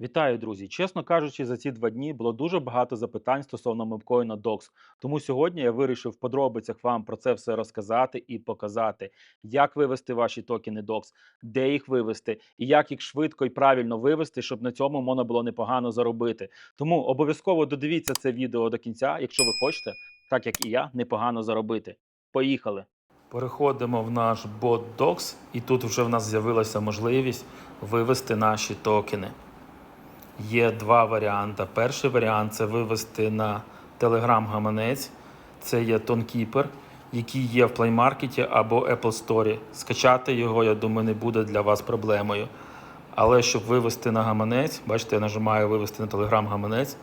Вітаю, друзі! Чесно кажучи, за ці два дні було дуже багато запитань стосовно мемкоїна DOX. Тому сьогодні я вирішив в подробицях вам про це все розказати і показати, як вивести ваші токени DOX, де їх вивести і як їх швидко і правильно вивести, щоб на цьому можна було непогано заробити. Тому обов'язково додивіться це відео до кінця, якщо ви хочете, так як і я, непогано заробити. Поїхали! Переходимо в наш бот DOX, і тут вже в нас з'явилася можливість вивести наші токени. Є два варіанти. Перший варіант це вивести на Telegram гаманець. Це є TonKeeper, який є в Play Market або Apple Store. Скачати його, я думаю, не буде для вас проблемою. Але щоб вивести на гаманець, бачите, я нажимаю вивести на Telegram гаманець,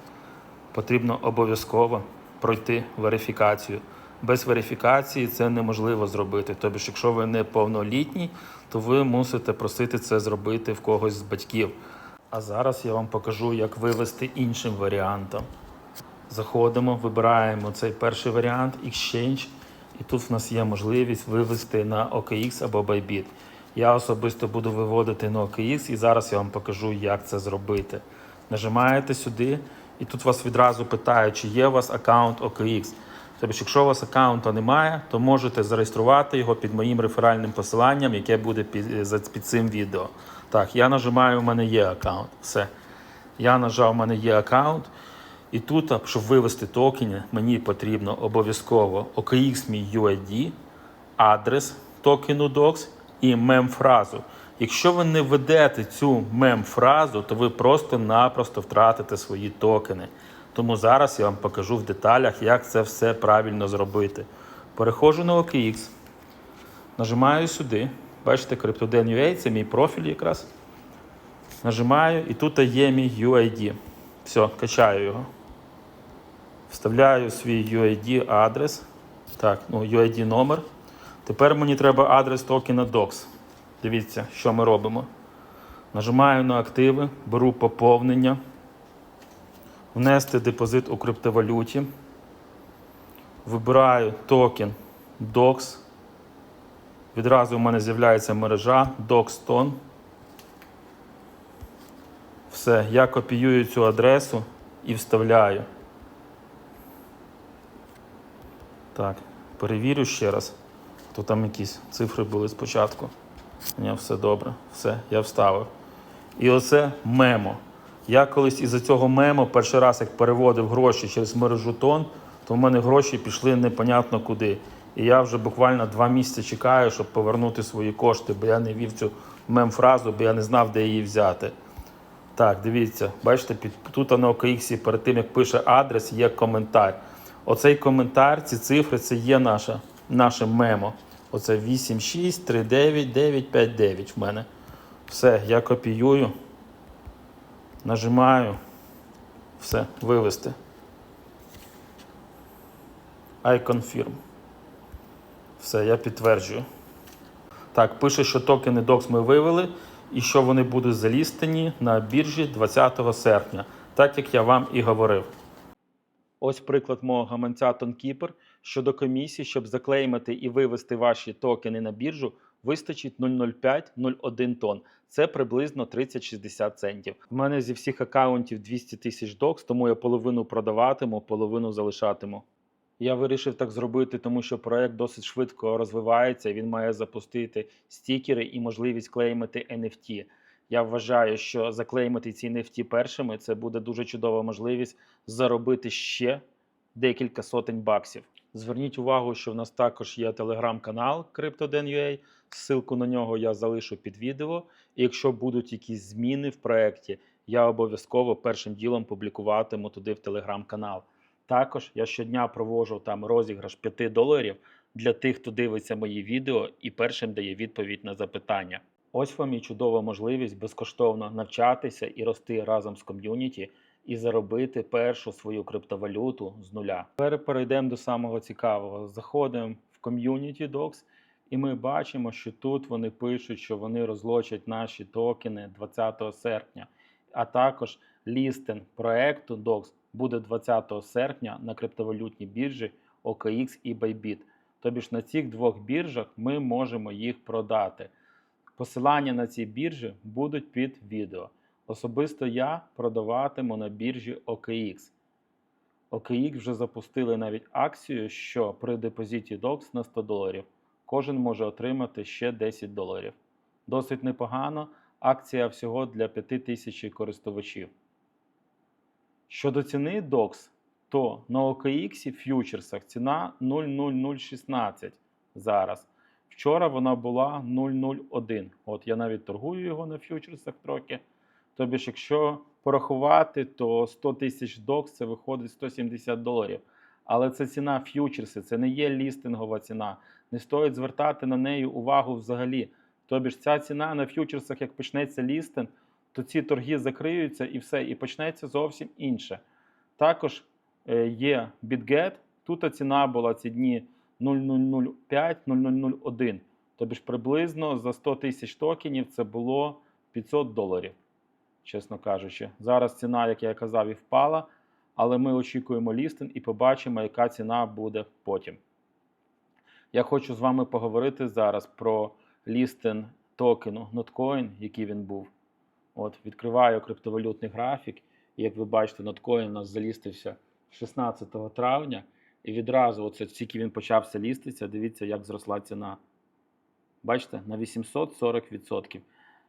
потрібно обов'язково пройти верифікацію. Без верифікації це неможливо зробити. Тобто, якщо ви не повнолітній, то ви мусите просити це зробити в когось з батьків. А зараз я вам покажу, як вивести іншим варіантом. Заходимо, вибираємо цей перший варіант Exchange, і тут в нас є можливість вивести на OKX або Bybit. Я особисто буду виводити на OKX і зараз я вам покажу, як це зробити. Нажимаєте сюди, і тут вас відразу питають, чи є у вас аккаунт OKX. Тобто, якщо у вас аккаунту немає, то можете зареєструвати його під моїм реферальним посиланням, яке буде під, під цим відео. Так, я нажимаю, у мене є аккаунт. Все. Я нажав, у мене є аккаунт. І тут, щоб вивести токени, мені потрібно обов'язково OKX мій UID, адрес токену DOX і мем-фразу. Якщо ви не введете цю мем-фразу, то ви просто-напросто втратите свої токени. Тому зараз я вам покажу в деталях, як це все правильно зробити. Переходжу на OKX, нажимаю сюди. Бачите, CryptoDen.ua, це мій профіль якраз. Нажимаю, і тут є мій UID. Все, качаю його. Вставляю свій UID адрес. Так, ну, UID номер. Тепер мені треба адрес токена DOX. Дивіться, що ми робимо. Нажимаю на активи, беру поповнення, внести депозит у криптовалюті. Вибираю токен DOX. Відразу в мене з'являється мережа DOXTON. Все, я копіюю цю адресу і вставляю. Так, перевірю ще раз. То там якісь цифри були спочатку. Ні, все добре, все, я вставив. І оце мемо. Я колись із-за цього мемо перший раз, як переводив гроші через мережу тон, то в мене гроші пішли непонятно куди. І я вже буквально два місяці чекаю, щоб повернути свої кошти, бо я не вів цю мем-фразу, бо я не знав, де її взяти. Так, дивіться, бачите, під, тут на OKX перед тим, як пише адрес, є коментар. Оцей коментар, ці цифри, це є наша, наше мемо. Оце 8639959 в мене. Все, я копіюю, нажимаю, все, вивести. I confirm. Все, я підтверджую. Так, пише, що токени DOX ми вивели і що вони будуть залістені на біржі 20 серпня, так як я вам і говорив. Ось приклад мого гаманця TonKeeper. Щодо комісії, щоб заклеймити і вивести ваші токени на біржу, вистачить 0,05-0,1 тонн. Це приблизно 30-60 центів. У мене зі всіх аккаунтів 200 тисяч докс, тому я половину продаватиму, половину залишатиму. Я вирішив так зробити, тому що проект досить швидко розвивається. Він має запустити стікери і можливість клеймити NFT. Я вважаю, що заклеймити ці NFT першими це буде дуже чудова можливість заробити ще декілька сотень баксів. Зверніть увагу, що в нас також є телеграм-канал CryptoDen.ua. Ссылку на нього я залишу під відео. І якщо будуть якісь зміни в проєкті, я обов'язково першим ділом публікуватиму туди в телеграм-канал. Також я щодня проводжу там розіграш 5 доларів для тих, хто дивиться мої відео і першим дає відповідь на запитання. Ось вам і чудова можливість безкоштовно навчатися і рости разом з ком'юніті і заробити першу свою криптовалюту з нуля. Тепер перейдемо до самого цікавого. Заходимо в ком'юніті Docs, і ми бачимо, що тут вони пишуть, що вони розлочать наші токени 20 серпня. А також лістинг проекту Docs буде 20 серпня на криптовалютній біржі OKX і Bybit. Тобі ж на цих двох біржах ми можемо їх продати. Посилання на ці біржі будуть під відео. Особисто я продаватиму на біржі OKX. OKX вже запустили навіть акцію, що при депозиті DOX на 100 доларів кожен може отримати ще 10 доларів. Досить непогано. Акція всього для 5000 користувачів. Щодо ціни DOX, то на OKX ф'ючерсах ціна 00016 зараз. Вчора вона була 001. От я навіть торгую його на ф'ючерсах трохи. Тобі ж, якщо порахувати, то 100 тисяч докс це виходить 170 доларів. Але це ціна ф'ючерси, це не є лістингова ціна. Не стоїть звертати на неї увагу взагалі. Тобі ж ця ціна на ф'ючерсах, як почнеться лістинг, то ці торги закриються і все, і почнеться зовсім інше. Також е, є BitGet, тут ціна була ці дні 0,005-0,001. Тобі ж приблизно за 100 тисяч токенів це було 500 доларів, чесно кажучи. Зараз ціна, як я казав, і впала, але ми очікуємо лістинг і побачимо, яка ціна буде потім. Я хочу з вами поговорити зараз про лістинг токену Notcoin, який він був. От, відкриваю криптовалютний графік, і як ви бачите, Notcoin у нас залістився 16 травня. І відразу, оце тільки він почався ліститися, дивіться, як зросла ціна. Бачите, на 840%.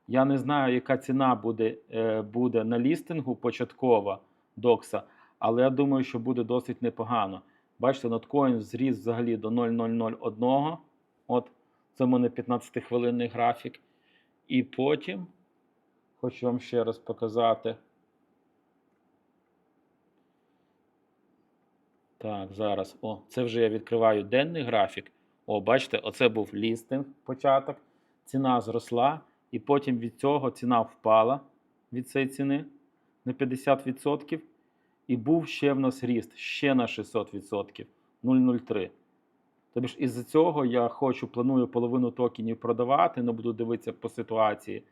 Я не знаю, яка ціна буде, е, буде на лістингу початкова докса, але я думаю, що буде досить непогано. Бачите, ноткоін зріс взагалі до 0,001. От, це в мене 15-хвилинний графік. І потім хочу вам ще раз показати. Так, зараз. О, це вже я відкриваю денний графік. О, бачите, оце був лістинг початок. Ціна зросла, і потім від цього ціна впала від цієї ціни на 50%. І був ще в нас ріст ще на 600%, 0,03. Тобто ж із-за цього я хочу, планую половину токенів продавати, не буду дивитися по ситуації,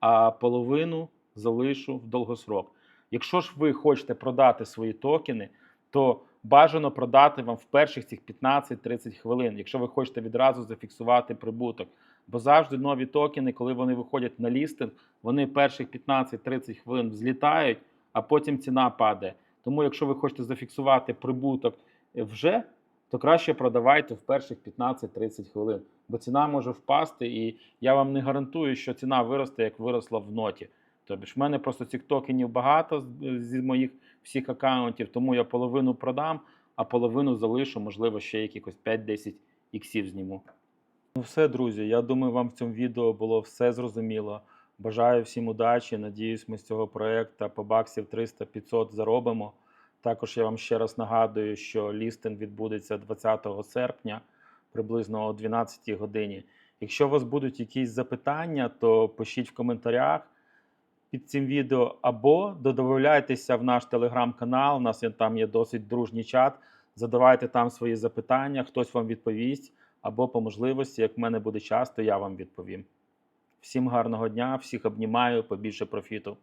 а половину залишу в довгосрок. Якщо ж ви хочете продати свої токени, то бажано продати вам в перших цих 15-30 хвилин, якщо ви хочете відразу зафіксувати прибуток. Бо завжди нові токени, коли вони виходять на лістинг, вони перших 15-30 хвилин взлітають, а потім ціна падає. Тому, якщо ви хочете зафіксувати прибуток вже, то краще продавайте в перших 15-30 хвилин, бо ціна може впасти, і я вам не гарантую, що ціна виросте, як виросла в ноті. Тобто ж в мене просто цих токенів багато зі моїх всіх аккаунтів, тому я половину продам, а половину залишу, можливо, ще якихось 5-10 іксів зніму. Ну все, друзі. Я думаю, вам в цьому відео було все зрозуміло. Бажаю всім удачі. Надіюсь, ми з цього проекту по баксів 300-500 заробимо. Також я вам ще раз нагадую, що лістинг відбудеться 20 серпня приблизно о 12 годині. Якщо у вас будуть якісь запитання, то пишіть в коментарях під цим відео або додавайтеся в наш телеграм-канал. У нас там є досить дружній чат. Задавайте там свої запитання, хтось вам відповість, або по можливості, як в мене буде час, то я вам відповім. Всім гарного дня, всіх обнімаю, побільше профіту.